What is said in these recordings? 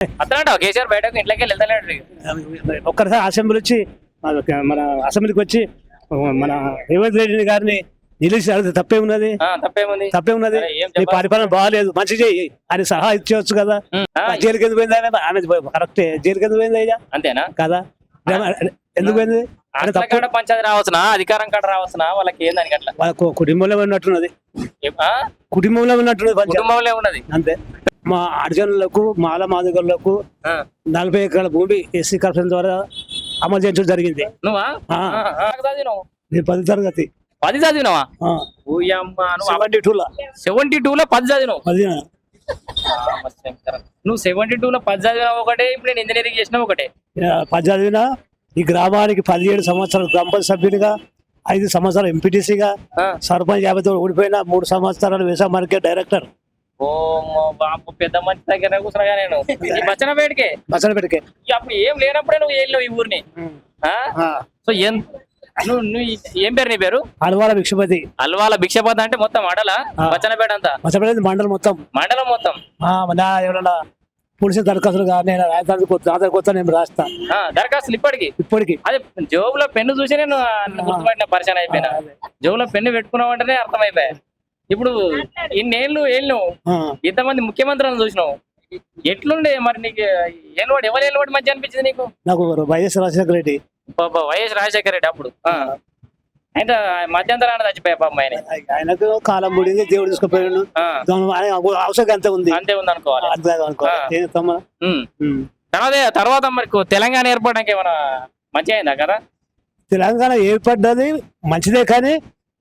అతనంట కేసీఆర్ బయటకు ఇంట్లోకి వెళ్తలేడు. ఒక్కసారి అసెంబ్లీ వచ్చి మన- అసెంబ్లీకి వచ్చి మన రేవంత్ రెడ్డి గారిని నిలిచి అడిగితే తప్పే ఉన్నది? తప్పే ఉన్నది? నీ? పరిపాలన బాగాలేదు. మంచి చెయ్యి అని సలహా ఇచ్చేవచ్చు కదా? జైలుకి ఎందుకు పోయింది ఆయన? ఆమె కరెక్టే. జైలుకి ఎందుకు పోయింది అయ్యా అంతేనా? కదా? ఎందుకు పోయింది? పంచాయతీ రావచ్చునా అధికారం కాడ రావచ్చునా వాళ్ళకి ఏందని అట్లా వాళ్ళ కు- కుటుంబంలో ఉన్నట్టున్నది? కుటుంబంలో ఉన్నట్టున్నది. కుటుంబంలో ఉన్నది. అంతే. మా అర్జునులకు మాల మాదిగలకు నలభై ఎకరాల భూమి ఎస్సీ కార్పొరేషన్ ద్వారా అమలు చేయించడం జరిగింది. నేను పది తరగతి. పది చదివినావా? ఊయమ్మ నువ్వు సెవెంటీ టూ లో. సెవెంటీ టూ లో పది చదివినావు? పది. నువ్వు సెవెంటీ టూ లో పది చదివినావు ఒకటే ఇప్పుడు నేను ఇంజనీరింగ్ చేసినా ఒకటే. పది చదివిన ఈ గ్రామానికి పదిహేడు సంవత్సరాలు గ్రామ పంచాయతీ సభ్యునిగా ఐదు సంవత్సరాలు ఎంపీటీసీగా. సర్పంచ్ యాభైతో ఓడిపోయిన మూడు సంవత్సరాలు వ్యవసాయ మార్కెట్ డైరెక్టర్. ఓ బాబు పెద్ద మంచి దగ్గర కూర్చున్నాగా నేను. ఈ బచ్చన పేటకే బసనపేటకే ఇక అప్పుడు ఏం లేనప్పుడే నువ్వు వెళ్ళినావు ఈ ఊరిని? సో ఏం నువ్వు ఏం పేరు నీ పేరు? అలవాల భిక్షపతి. అల్వాల భిక్షపతి అంటే మొత్తం అడల. బచ్చనపేట అంతా? బసనపేట మండలం మొత్తం. మండలం మొత్తం? ఎవరన్నా పులిసిన దరఖాస్తులు కానీ నేను కొత్త ఆధార్ కొత్త నేను రాస్తా. దరఖాస్తులు ఇప్పటికి? ఇప్పటికి. అదే జోబులో పెన్ను చూసి నేను అన్ని గుర్తుపట్టిన పరిచయం అయిపోయినా. జోబులో పెన్ను పెట్టుకున్నావు అంటేనే అర్థమైపోయా. ఇప్పుడు ఇన్నేళ్ళు ఏళ్ళు ఆ, ఇంతమంది ముఖ్యమంత్రులను చూసినావు. ఎట్లుండే మరి నీకు? ఏలువాడు ఎవరు ఏలువాడు మంచి అనిపించింది నీకు? నాకు వైఎస్ రాజశేఖర రెడ్డి. పాప వైఎస్ రాజశేఖర రెడ్డి అప్పుడు. ఆ. అయితే మధ్యంతరాన్ని చచ్చిపోయా పాప ఆయన. ఆయనకు కాలం ముడింది దేవుడు తీసుకుపోయాడు ఆయన అవసరం అంతే ఉంది. అంతే ఉంది అనుకోవాలి. తర్వాత తర్వాత మరి తెలంగాణ ఏర్పడడానికి ఏమైనా మంచి అయిందా కదా? తెలంగాణ ఏర్పడ్డది మంచిదే కానీ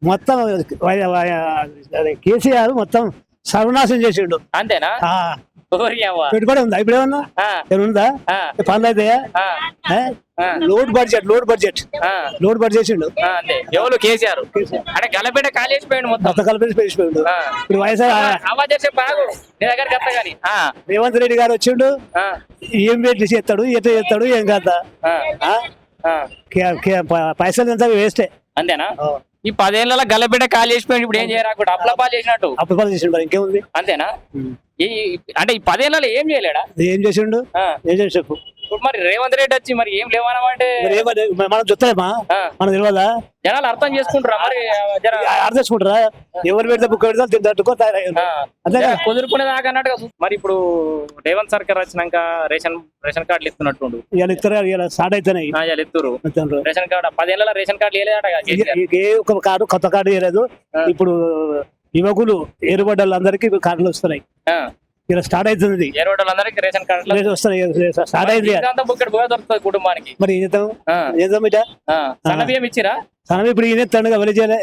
మొత్తం కేసీఆర్ మొత్తం సర్వనాశనం చేసిండు. అంతేనా. పెట్టుబడి ఉందా? ఇప్పుడు ఏమన్నా? ఆ, ఏమైనా ఉందా? ఆ, పనులు అయితే ఆ, ఆ, load budget load budget. Load budget చేసిండు. ఎవరు? కేసీఆర్. అంటే గలపేట చేసిపోయాడు మొత్తం. ఇప్పుడు వైఎస్ఆర్ బాగు. నీ రేవంత్ రెడ్డి గారు వచ్చిండు. ఏం పెట్టి చేస్తాడు? ఎట్ట చేస్తాడు? ఏం కదా పైసలు ఎంత? వేస్టే. అంతేనా? ఈ పదేళ్ళ గల్లబిడ్డ ఖాళీ చేసిపోయాడు ఇప్పుడు ఏం చేయరాకుండా అప్ల పాలు చేసినట్టు. అప్పుడు పని చేసిండు ఇంకేముంది? అంతేనా? అంటే ఈ పదేళ్ళలో ఏం చేయలేడా? ఏం చేసిండు? ఏం చేసి చెప్పు. ఇప్పుడు మరి రేవంత్ రెడ్డి వచ్చి మరి ఏం లేవనమంటే మనం చెప్తామా ఆ, మనం తెలియదా జనాలు అర్థం చేసుకుంటారా మరి అర్థం చేసుకుంటారా? ఎవరు పెడితే బుక్ పెడితే తింటట్టుకో జర కుదురుకునే దాకా అన్నట్టుగా చూ- మరి ఇప్పుడు రేవంత్ సర్కార్ వచ్చినాక రేషన్ రేషన్ కార్డులు ఇస్తున్నట్టుండు ఇవాళ ఇవాళ స్టార్ట్ అవుతున్నాయి ఇవాళ ఇస్తురు. రేషన్ కార్డు పదేళ్ళ రేషన్ కార్డు ఏ ఒక కార్డు కొత్త కార్డు ఇవ్వలేదు ఆ. ఇప్పుడు యువకులు ఏరుబడ్డలందరికీ కార్డులు వస్తున్నాయి. ఇలా స్టార్ట్ అవుతుంది రేషన్ కార్డు వస్తున్నాయి స్టార్ట్ అయింది దొరుకుతుంది కుటుంబానికి. మరి ఏం చేద్దాం? ఆ, ఏం చేద్దాం ఇట ఆ. సన్న బియ్యం ఇచ్చిరా? ఇప్పుడు ఈయన ఇస్తాడు ఎవరు చేయలే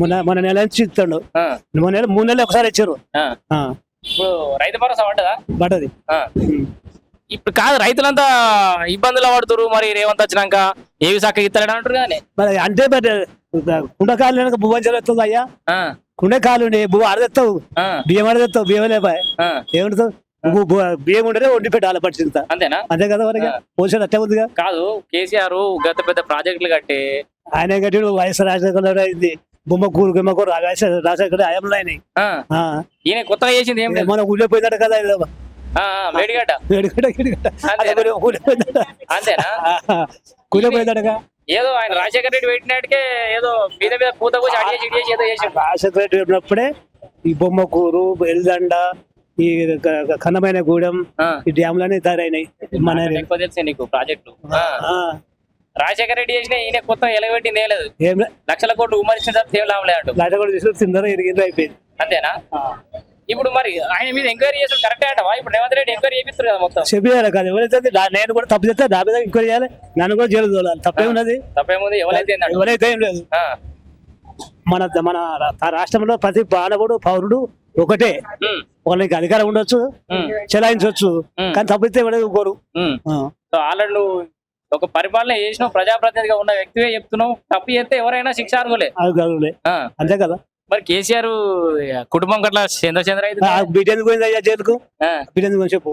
మొన్న మన నెల నుంచి ఇస్తాడు. మొన్న నెల మూడు నెలలు ఒకసారి ఇచ్చారు. ఇప్పుడు రైతు భరోసా పడ్డదా? పడ్డది. ఇప్పుడు కాదు రైతులంతా ఇబ్బందులు పడుతురు మరి రేవంత్ వచ్చినాక ఏవి చక్కగా ఇస్తాడు అంటారు కానీ. మరి అంటే మరి కుండకాలు వెనక భువంజలు వస్తుంది అయ్యా? కుండకాలు బువ్వ ఆడదెత్తావు ఆ, బియ్యం ఆడదెత్తావు బియ్యం లేపాయి. బు- బియ్యం ఉండదే వండి పెట్టాలి అంతేనా? అంతే కదా మరి పోషణ అట్టే ఉందిగా? కాదు కేసీఆర్ గత పెద్ద ప్రాజెక్టులు కట్టి ఆయన గట్టి వయసు రాజశేఖర అయింది. బొమ్మ కూరు గిమ్మ కూర రాజశేఖర అయంలో అయినాయి ఆ, ఆ. ఈయన కొత్తగా చేసింది ఏం మన ఊళ్ళో పోయిందట కదా వేడిగడ్డ. వేడిగడ్డ, గిడిగడ్డ. ఏదో ఆయన రాజశేఖర రెడ్డి పెట్టినట్టుకే ఏదో మీద మీద పూత పోసి అడి చేసి ఇడి చేసి ఏదో చేసిండు రాజశేఖర రెడ్డి ఉన్నప్పుడే ఈ బొమ్మ కూరు ఎల్దండ ఈ కన్నమైన గూడెం ఈ డ్యాములన్నీ తయారైనాయి. మన ఎక్కువ తెలుసు నీకు ప్రాజెక్టు రాజశేఖర రెడ్డి చేసిన ఈయన కొత్త ఎలగబెట్టింది ఏం లేదు. లక్షల కోట్లు ఉమ్మరించిన తర్వాత ఏం లాభం లేదు లాట కూడా తీసుకొని తిందరూ ఇరిగిందో అయిపోయింది. అంతేనా? ఇప్పుడు మరి ఆయన మీద ఎంక్వైరీ చేసిన కరెక్టే అంటవా ఇప్పుడు రేవంత్ రెడ్డి ఎంక్వైరీ చేపిస్తారు కదా మొత్తం. చెప్పేయాలి కదా. ఎవరైతే నేను కూడా తప్పు చేస్తే నా మీద ఎంక్వైరీ చేయాలి. నన్ను కూడా జైలు తోలాలి. తప్పే ఉన్నది? తప్పేముంది? ఎవరైతే? ఎవరైతే ఏం లేదు. మన మన రాష్ట్రంలో ప్రతి మానవుడు పౌరుడు ఒకటే. వాళ్ళకి అధికారం ఉండొచ్చు చెలాయించవచ్చు. కానీ తప్పితే ఎవరు కోరు ఆల్రెడీ నువ్వు ఒక పరిపాలన చేసిన ప్రజాప్రతినిధిగా ఉన్న వ్యక్తివే చెప్తున్నావు. తప్పు చేస్తే ఎవరైనా శిక్షార్హులే. అంతే కదా? మరి కేసీఆర్ కుటుంబం గట్ల చంద్ర చంద్ర అయితే ఆ బిడ్డ ఎందుకు పోయింది అయ్యా జైలుకు? ఎందుకు పోయింది చెప్పు.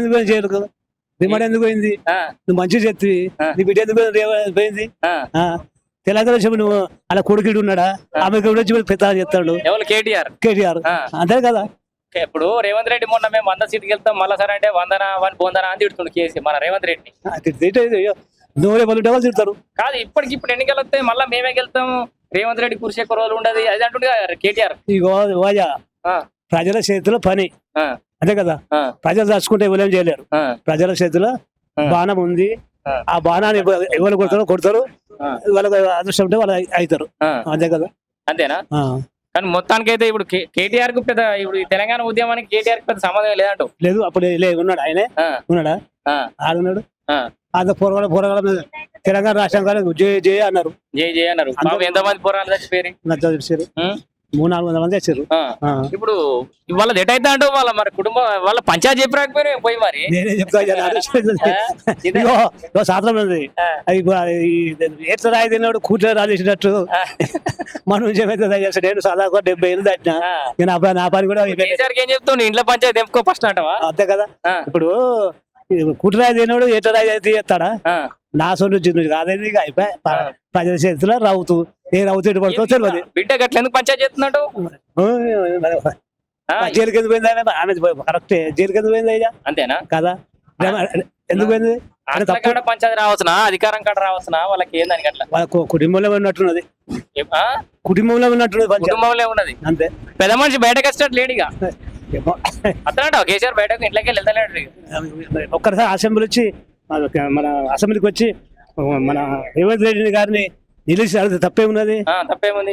ఎందుకు పోయింది జైలుకు? రిమాండ్ ఎందుకు పోయింది? నువ్వు మంచిగా చెప్తివి. నీ బిడ్డ ఎందుకు పోయింది? తెలంగాణ చెప్పు నువ్వు. అలా కొడుకుడు ఉన్నాడా? ఆమె పెద్ద చెప్తాడు. కేటీఆర్. కేటీఆర్. అంతే కదా? ఇప్పుడు రేవంత్ రెడ్డి మొన్న మేము వంద సీట్కి వెళ్తాం. మళ్ళా సరే అంటే వందన వన్ బొందన అని తిడుతుండు కేసీ మన రేవంత్ రెడ్డి వాళ్ళు ఉంటే వాళ్ళు తిడతారు. కాదు ఇప్పటికి ఇప్పుడు ఎన్నికలు వస్తే మళ్ళీ మేమే గెలుతాం రేవంత్ రెడ్డి కుర్చీ ఎక్కువ రోజులు ఉండదు. అది అంటుండే కేటీఆర్. ప్రజల చేతిలో పని. అంతే కదా? ప్రజలు దాచుకుంటే ఎవరేం చేయలేరు. ప్రజల చేతిలో. బాణం ఉంది. ఆ. బాణాన్ని ఎవ- ఎవరు కొడతారో కొడతారు. వాళ్ళకి అదృష్టం ఉంటే వాళ్ళు అవుతారు. అంతే కదా? అంతేనా. కానీ మొత్తానికి అయితే ఇప్పుడు కేటీఆర్కు పెద్ద ఇప్పుడు తెలంగాణ ఉద్యమానికి కేటీఆర్కు పెద్ద సంబంధం లేదంటూ లేదు అప్పుడు ఉన్నాడు ఆయనే. ఉన్నాడా? ఆడున్నాడు. అంత పోరగాల పోరగాల తెలంగాణ రాష్ట్రం కానీ జయ జయ అన్నారు. జై జై అన్నారు. ఎంతమంది పోరాలు చచ్చిపోయి నచ్చ తెచ్చారు మూడు నాలుగు వందల మంది వచ్చారు. ఇప్పుడు వాళ్ళ ఎట్ అయితే అంటూ వాళ్ళ మరి కుటుంబం వాళ్ళ పంచాయతీ చెప్పి రాకపోయినా పోయి మరి? నేనే చెప్తా ఇక నా ఆలోచన ఆ, ఇదే. ఇగో ఇగో శాస్త్రం ఉంది. అది ఎట్లా రాయి తిన్నాడు? కూర్చో రాజేసినట్టు. మనం ఏమైతే చేస్తాడు నేను సదాకు డెబ్బై ఏళ్ళు దాటినా. నా పని నా పని కూడా ఏం చెప్తావు? నీ ఇంట్లో పంచాయతీ ఎంపుకో ఫస్ట్ అంటావా? అంతే కదా. ఇప్పుడు కుట్రాయి తిన్నాడు ఎట్లా రాయి చేస్తాడా. నా సొంత చిన్న కాదని అయిపోయి? ప్రజల చేతిలో రవ్వుతూ ఏ రవ్వుతూ ఎటు పడుతుందో తెలియదు బిడ్డ గట్ల ఎందుకు పంచాయతీ చేస్తున్నట్టు ఆ, జైలుకి ఎందుకు పోయింది ఆమె ఆమె కరెక్టే. జైలుకి ఎందుకు పోయింది అయ్యా అంతేనా? కదా. ఎందుకు పోయింది? పంచాయతీ రావచ్చునా అధికారం కాడ రావచ్చునా వాళ్ళకి ఏందని అట్లా వాళ్ళ కు- కుటుంబంలో ఉన్నట్టున్నది? కుటుంబంలో ఉన్నట్టున్నది కుటుంబంలో ఉన్నది. అంతే. పెద్ద మనిషి బయటకు వచ్చేటట్టు లేడుగా ఏమో. అతనంట కేసీఆర్ బయటకు ఇంట్లోకి వెళ్ళి వెళ్తలేడు. ఒక్కసారి అసెంబ్లీ వచ్చి మన- అసెంబ్లీకి వచ్చి మన రేవంత్ రెడ్డి గారిని నిలిచి తప్పే ఉన్నది?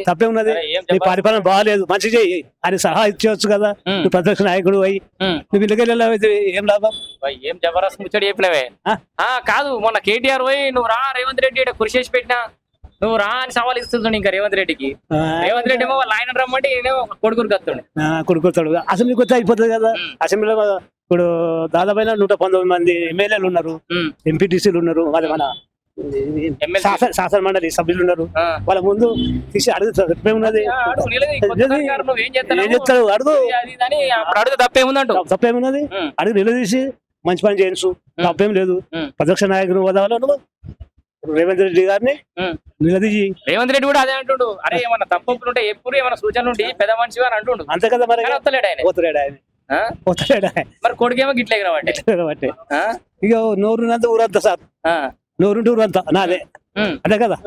తప్పే ఉన్నది? నీ? పరిపాలన బాగాలేదు. మంచి చెయ్యి అని సలహా ఇచ్చేవచ్చు కదా. నువ్వు ప్రతిపక్ష నాయకుడు అయ్యి. నువ్వు ఇళ్ళకి వెళ్ళావు ఏం లాభం? ఏం జబర్దస్త్ ముచ్చడి చెప్పినవే కాదు మొన్న కేటీఆర్ పోయి నువ్వు రా రేవంత్ రెడ్డి కృషి చేసి పెట్టినా. నువ్వు రా అని సవాల్ ఇస్తుండు ఇంకా రేవంత్ రెడ్డికి. రేవంత్ రెడ్డి ఏమో వాళ్ళ ఆయన రమ్మంటే ఈయనేమో కొడుకురికి వస్తుండు ఆ, కొడుకుతాడు అసెంబ్లీకి వస్తే అయిపోతుంది కదా. అసెంబ్లీలో ఇప్పుడు దాదాపు నూట పంతొమ్మిది మంది ఎమ్మెల్యేలు ఉన్నారు. ఎంపీటీసీలు ఉన్నారు. మరి మన. శాసన మండలి సభ్యులు ఉన్నారు. వాళ్ళ ముందు తీసి అడుగుతారు తప్పే ఉన్నది. ఆ, అడుగు, నిలదీ, కొత్త సర్కారు నువ్వు ఏం చెప్తాడు అడుగు. తప్పేముందంటూ తప్పేమున్నది? అడిగి నిలదీసి మంచి పని చేయించు. తప్పేం లేదు. ప్రతిపక్ష నాయకుడు హోదాలో రేవంత్ రెడ్డి గారిని. నిలదీసి రేవంత్ రెడ్డి కూడా అదే అంటుండు. అరే ఏమన్నా తప్పులు ఉంటే ఎప్పుడు ఏమైనా సూచనలు ఉండి పెద్ద మనిషి అని అంటుండు. అంతే కదా మరి. ఆయన. ఆయన. మరి కొడుకేమో గిట్ల ఎగరబట్టే? ఇక నోరున్నంత ఊరంతా సార్. నోరుంటే ఊరంతా. నాదే. అదే కదా?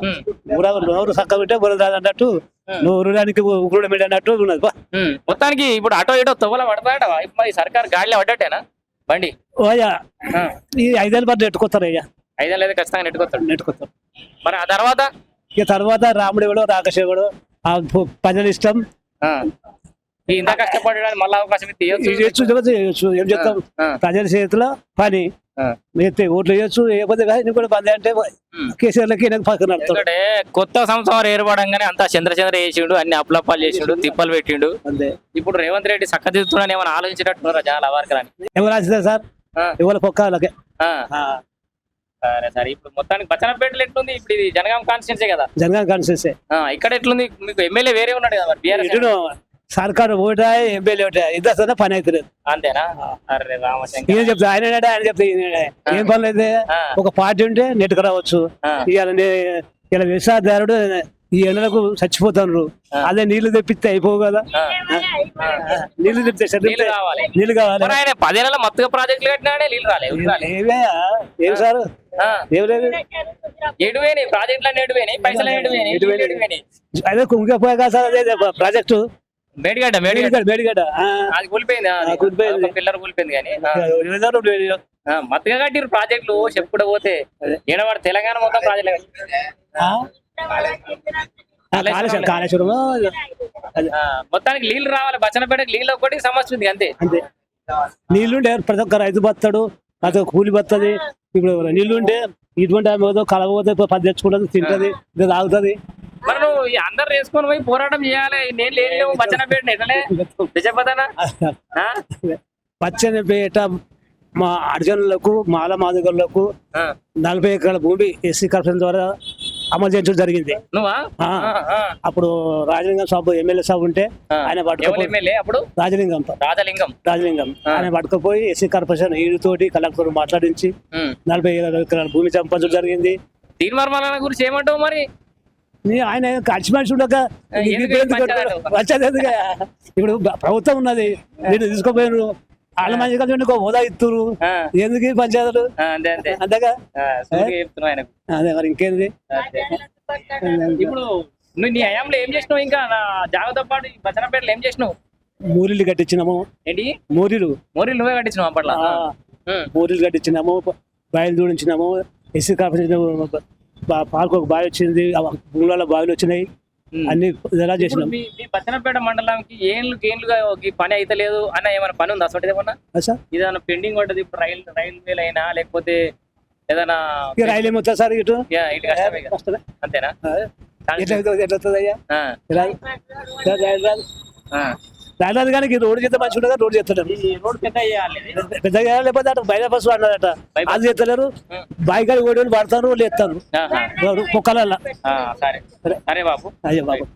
ఊర నోరు చక్క పెట్టే బుర్ర అన్నట్టు. నోరుడానికి ఉగ్రుడు మీద అన్నట్టు ఉన్నది. మొత్తానికి ఇప్పుడు అటో ఇటో తొవ్వల పడతాడవా మరి సర్కార్ గాడిలో పడ్డట్టేనా? బండి. ఓయ్యా ఆ. ఈ ఐదేళ్ళ పాటు నెట్టుకొస్తారు అయ్యా. ఐదేళ్ళు అయితే ఖచ్చితంగా నెట్టుకొస్తాడు. నెట్టుకొస్తారు. మరి ఆ తర్వాత? ఇక తర్వాత రాముడు ఎవడో రాకశివుడు ఆ ప్రజల ఇష్టం. ఇంత కష్టపడడానికి మళ్ళీ అవకాశం చేయొచ్చు చేయొచ్చు ఏం చెప్తాం? ప్రజల చేతిలో పని. ఎత్తే ఓట్లు లేకపోతే కాదు నువ్వు కూడా బంద్ అంటే. కేసీఆర్లకి పక్కన ఎందుకంటే కొత్త సంవత్సరం ఏర్పడంగానే అంతా చంద్రచంద్ర చేసిండు అన్ని అప్లప్పాలు చేసిండు తిప్పలు పెట్టిండు. అంతే. ఇప్పుడు రేవంత్ రెడ్డి చక్కదిద్దుతున్నాను ఏమైనా ఆలోచించేటట్టున్నారా చాలా అవర్కరాని ఎవరు రాసిందా సార్. ఎవరి పొక్క వాళ్ళకే ఆ, ఆ, సరే సరే. ఇప్పుడు మొత్తానికి బచ్చనపేటలో ఎట్లుంది? ఇప్పుడు ఇది జనగాం కాన్స్టిట్యూన్సీ కదా. జనగాం కాన్స్టిట్యూన్సీ. ఆ, ఇక్కడ ఎట్లుంది? మీకు ఎమ్మెల్యే వేరే ఉన్నాడు కదా బీఆర్ఎస్ సర్కారు ఓటా ఎమ్మెల్యే ఓటా ఇద్దరు పని అవుతలేదు అంతేనా? అరే రామశంకర్ ఈయన చెప్తా ఆయన ఆయన చెప్తా ఈయన. ఏం పనులు అయితే ఒక పార్టీ ఉంటే నెట్టుకు రావచ్చు. ఇవాళ ఇలా వ్యవసాయదారుడు ఈ ఎండలకు చచ్చిపోతారు ఆ. అదే నీళ్ళు తెప్పిస్తే అయిపోవు కదా. నీళ్ళు తెప్పితే సరే నీళ్ళు కావాలి. నీళ్ళు కావాలి. ఆయన పదేళ్ళ మత్తుగా ప్రాజెక్టులు కట్టినాడే నీళ్ళు రాలే ఎవరు రాలే. ఏవే ఏం సార్? ఆ, ఏం లేదు. ఎడువేని పైసలు ఎడువేని అదే కుంగిపోయా కదా సార్ అదే ప్రాజెక్టు. మేడిగడ్డ మేడిగడ్డ మేడిగడ్డ అది కూలిపోయింది కూలిపోయింది. పిల్లర్ కూలిపోయింది కానీ మత్తుగా కట్టిరు ప్రాజెక్టులు చెప్పుకుంటూ పోతే. ఈడవాడు తెలంగాణ మొత్తం ప్రాజెక్టులు కాళేశ్వరం మొత్తానికి నీళ్ళు రావాలి బచ్చనపేటకి నీళ్ళు ఒకటి సమస్య ఉంది అంతే. అంతే. నీళ్ళుంటే ప్రతి ఒక్క రైతు బతాడు ప్రతి ఒక్క కూలి బతుంది ఇప్పుడు నీళ్ళుంటే ఇటువంటి ఆమె కలవపోతే పది తెచ్చుకుంటుంది తింటది ఇది తాగుతుంది. అందరు వేసుకొని పోయి పోరాటం చేయాలి. నేను లేవు బచ్చనపేట ఎట్లనే నిజపదనా? పచ్చని పేట మా అర్జునులకు మాల మాదిగలకు నలభై ఎకరాల భూమి ఎస్సీ కరప్షన్ ద్వారా అమలు చేయించడం జరిగింది. అప్పుడు రాజలింగం సాబు ఎమ్మెల్యే సాబు ఉంటే. ఆయన అప్పుడు? రాజలింగం. రాజలింగం. రాజలింగం. ఆయన పట్టుకపోయి ఎస్సీ కార్పొరేషన్ ఈడుతోటి కలెక్టర్ మాట్లాడించి. నలభై ఎకరాల భూమి సంపాదించడం జరిగింది. తీర్మార్మల గురించి ఏమంటావు మరి? ఆయన కలిసి మనిషి ఉండక ఎందుకు ఇప్పుడు ప్రభుత్వం ఉన్నది నేను తీసుకోపోయారు వాళ్ళ మంచి కలిసి ఉండి హోదా ఇస్తురు ఆ, ఎందుకు పంచాయతీలు? అంతేగా? అదే మరి ఇంకేంది. ఇప్పుడు నువ్వు నీ హయాంలో ఏం చేసినావు? ఇంకా నా జాగ్రత్త పాటు బచ్చనపేటలో ఏం చేసినావు? మూరిళ్ళు కట్టించినాము. ఏంటి? మూరిలు మోరీలు నువ్వే కట్టించినావు అప్పట్లో? మూరిలు కట్టించినాము బయలు దూడించినాము ఎస్సీ కార్పొరేషన్ పార్క్ ఒక బావి వచ్చింది భూములలో బావిలు వచ్చినాయి. అన్ని ఇప్పుడు చేసినాం? మీ మీ బచ్చనపేట మండలంకి ఏళ్ళు ఈ పని అయితే లేదు అన్న ఏమైనా పని ఉందా? అసలు ఏమన్నా? ఇదేమన్నా పెండింగ్ పడ్డది ఇప్పుడు రైల్ రైల్వేలు అయినా లేకపోతే ఏదైనా రైలు ఏమవుతుంది సార్ ఇటు? అంతేనా? ఎట్లా? ఎట్లా రాదు కానీ రోడ్డు చేస్తే మంచిగా ఉండగా రోడ్డు చేస్తాడు పెద్ద చేయాలి. లేకపోతే అటు బయట బస్సు అన్నాడట బైపాస్. అది చేస్తలేరు. బాయి కాడి ఓడి పడతారు లేస్తారు సరే. సరే బాబు. అయ్యో బాబు.